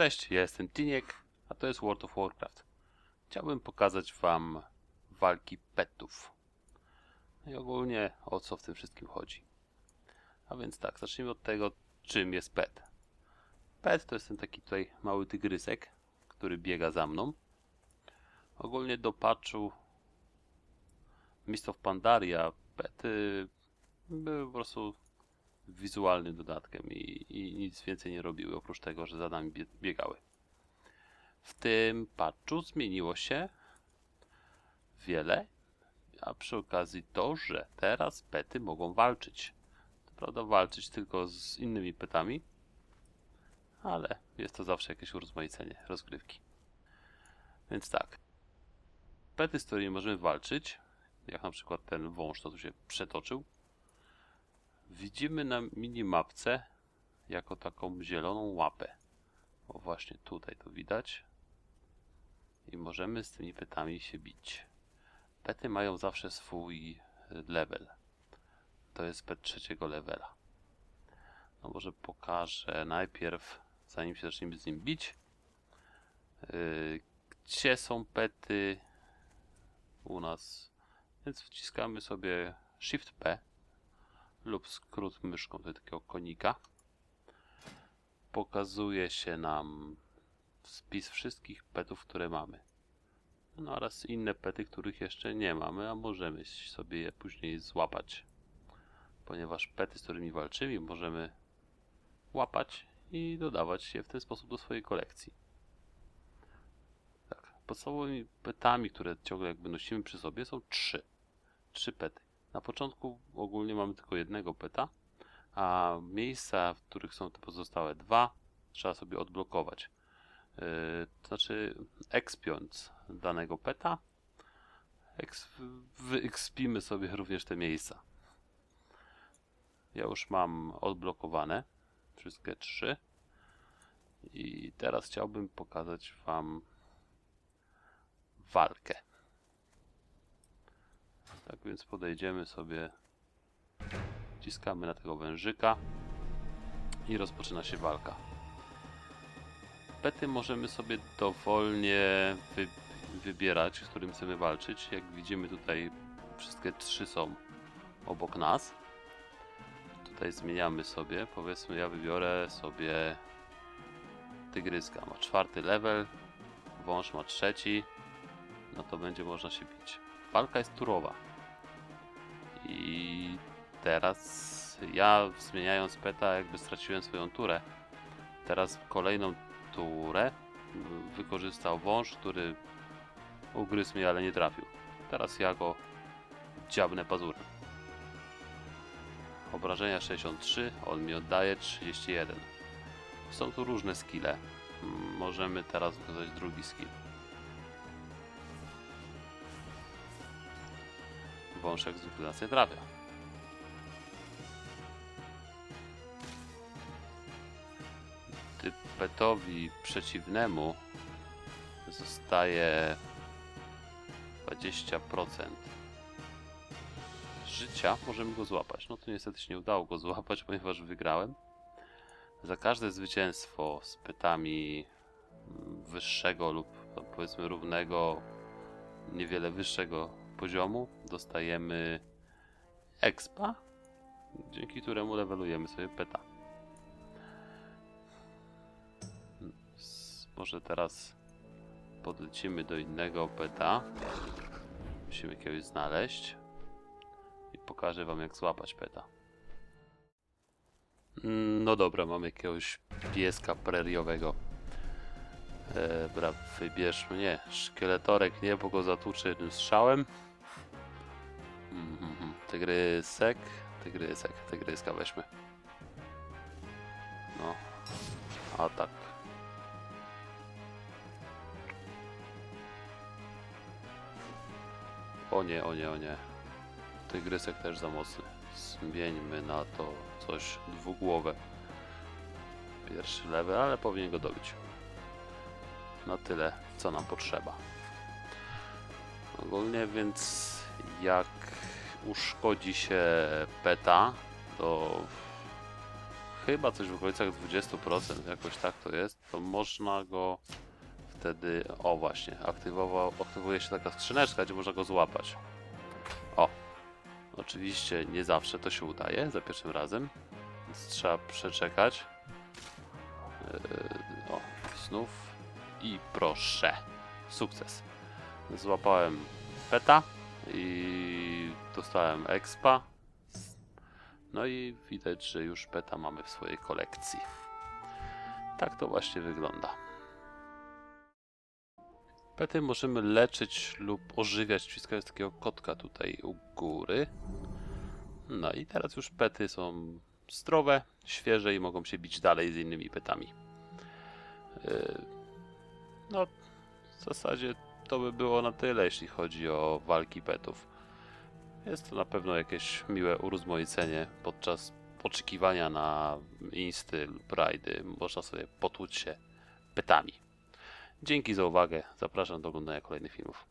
Cześć, ja jestem Tiniek, a to jest World of Warcraft. Chciałbym pokazać wam walki petów. No i ogólnie o co w tym wszystkim chodzi. A więc tak, zacznijmy od tego, czym jest pet. Pet to jest ten taki tutaj mały tygrysek, który biega za mną. Ogólnie do patchu Mist of Pandaria pety były po prostu wizualnym dodatkiem i, i nic więcej nie robiły, oprócz tego, że za nami bie- biegały. W tym patchu zmieniło się wiele, a przy okazji to, że teraz pety mogą walczyć. Prawda, walczyć tylko z innymi petami, ale jest to zawsze jakieś urozmaicenie rozgrywki. Więc tak. Pety, z którymi możemy walczyć, jak na przykład ten wąż, co tu się przetoczył, widzimy na minimapce jako taką zieloną łapę. O właśnie tutaj to widać. I możemy z tymi petami się bić. Pety mają zawsze swój level. To jest pet trzeciego levela. No może pokażę najpierw, zanim się zaczniemy z nim bić, yy, gdzie są pety u nas. Więc wciskamy sobie Shift P lub skrót myszką do takiego konika. Pokazuje się nam spis wszystkich petów, które mamy. No oraz inne pety, których jeszcze nie mamy, a możemy sobie je później złapać. Ponieważ pety, z którymi walczymy, możemy łapać i dodawać je w ten sposób do swojej kolekcji. Tak, podstawowymi petami, które ciągle jakby nosimy przy sobie są trzy. Trzy pety. Na początku ogólnie mamy tylko jednego peta, a miejsca, w których są te pozostałe dwa, trzeba sobie odblokować. Yy, to znaczy, ekspiąc danego peta, eks, wyekspimy sobie również te miejsca. Ja już mam odblokowane wszystkie trzy. I teraz chciałbym pokazać Wam walkę. Tak więc podejdziemy sobie, wciskamy na tego wężyka i rozpoczyna się walka. Pety możemy sobie dowolnie wy, wybierać, z którym chcemy walczyć. Jak widzimy tutaj wszystkie trzy są obok nas. Tutaj zmieniamy sobie, powiedzmy ja wybiorę sobie tygryska. Ma czwarty level, wąż ma trzeci, no to będzie można się bić. Walka jest turowa. I teraz ja zmieniając peta jakby straciłem swoją turę. Teraz kolejną turę wykorzystał wąż, który ugryzł mnie, ale nie trafił. Teraz ja go dziabnę pazurem. Obrażenia 63, on mi oddaje 31. Są tu różne skille. Możemy teraz wykazać drugi skill. Wąszek nas nie trafia. Typetowi przeciwnemu zostaje 20% życia. Możemy go złapać. No to niestety się nie udało go złapać, ponieważ wygrałem. Za każde zwycięstwo z petami mm, wyższego lub no, powiedzmy równego, niewiele wyższego poziomu dostajemy expa, dzięki któremu levelujemy sobie peta. Może teraz podlecimy do innego peta. Musimy jakiegoś znaleźć. I pokażę wam jak złapać peta. No dobra, mam jakiegoś pieska preriowego. E, bra, wybierzmy, nie, szkieletorek nie, bo go zatłuczę jednym strzałem. Tygrysek, tygrysek, tygryska weźmy. No, atak. O nie, o nie, o nie. Tygrysek też za mocny. Zmieńmy na to coś dwugłowe. Pierwszy level, ale powinien go dobić. Na tyle, co nam potrzeba. Ogólnie więc jak uszkodzi się peta, to chyba coś w okolicach 20%, jakoś tak to jest, to można go wtedy, o właśnie, aktywuje się taka skrzyneczka, gdzie można go złapać. O, oczywiście nie zawsze to się udaje za pierwszym razem, więc trzeba przeczekać. Yy, o, znów i proszę, sukces. Złapałem peta i dostałem expa. No i widać, że już peta mamy w swojej kolekcji. Tak to właśnie wygląda. Pety możemy leczyć lub ożywiać, wciskając takiego kotka tutaj u góry. No i teraz już pety są zdrowe, świeże i mogą się bić dalej z innymi petami. Yy, No, w zasadzie to by było na tyle, jeśli chodzi o walki petów. Jest to na pewno jakieś miłe urozmaicenie podczas oczekiwania na insty lub rajdy. Można sobie potłuc się petami. Dzięki za uwagę. Zapraszam do oglądania kolejnych filmów.